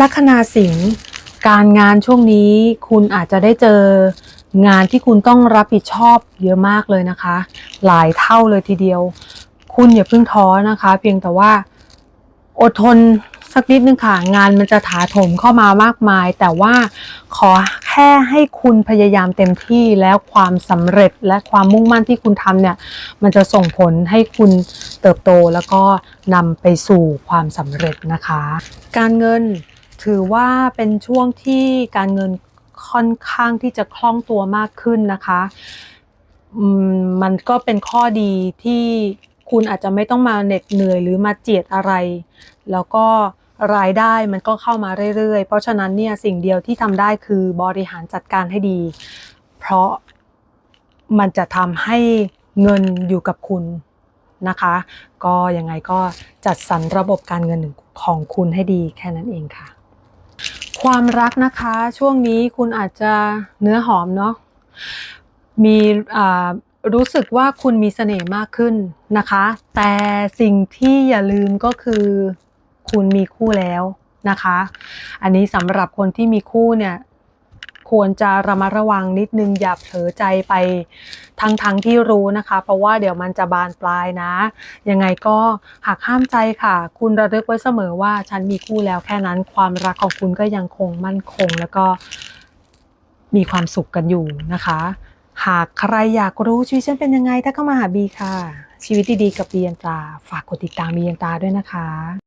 ลัคนาสิงห์การงานช่วงนี้คุณอาจจะได้เจองานที่คุณต้องรับผิดชอบเยอะมากเลยนะคะ หลายเท่าเลยทีเดียว คุณอย่าเพิ่งท้อนะคะ เพียงแต่ว่าอดทนสักนิดนึงค่ะ งานมันจะถาโถมเข้ามามากมาย แต่ว่าขอแค่ให้คุณพยายามเต็มที่แล้วความสำเร็จและความมุ่งมั่นที่คุณทำเนี่ย มันจะส่งผลให้คุณเติบโตแล้วก็นำไปสู่ความสำเร็จนะคะ การเงิน ถือว่าเป็นช่วงที่การเงินค่อนข้างที่จะคล่องตัวมากขึ้นนะคะมมันก็เป็นข้อดีที่คุณอาจจะไม่ต้องมาเหน็ดเหนื่อยหรือมาเจียดอะไร แล้วก็รายได้มันก็เข้ามาเรื่อยๆ เพราะฉะนั้นเนี่ยสิ่งเดียวที่ทำได้คือบริหารจัดการให้ดี เพราะมันจะทำให้เงินอยู่กับคุณนะคะ ก็ยังไงก็จัดสรรระบบการเงินของคุณให้ดีแค่นั้นเองค่ะ ความรักนะคะ ช่วงนี้คุณอาจจะเนื้อหอมเนาะมีอ่ารู้สึกว่าคุณมีเสน่ห์มากขึ้นนะคะ แต่สิ่งที่อย่าลืมก็คือ คุณมีคู่แล้วนะคะ อันนี้สำหรับคนที่มีคู่เนี่ย ควรจะระมัดระวังนิดนึงอย่าเผลอใจไปทั้งทั้งๆที่รู้นะคะ เพราะว่าเดี๋ยวมันจะบานปลายนะ ยังไงก็หากห้ามใจค่ะ คุณระลึกไว้เสมอว่าฉันมีคู่แล้วแค่นั้นความรักของคุณก็ยังคงมั่นคง แล้วก็มีความสุขกันอยู่นะคะ หากใครอยากรู้ชีวิตฉันเป็นยังไงถ้าเข้ามาหาบีค่ะ ชีวิตดีๆกับบียันตาฝากกดติดตามบียันตาด้วยนะคะ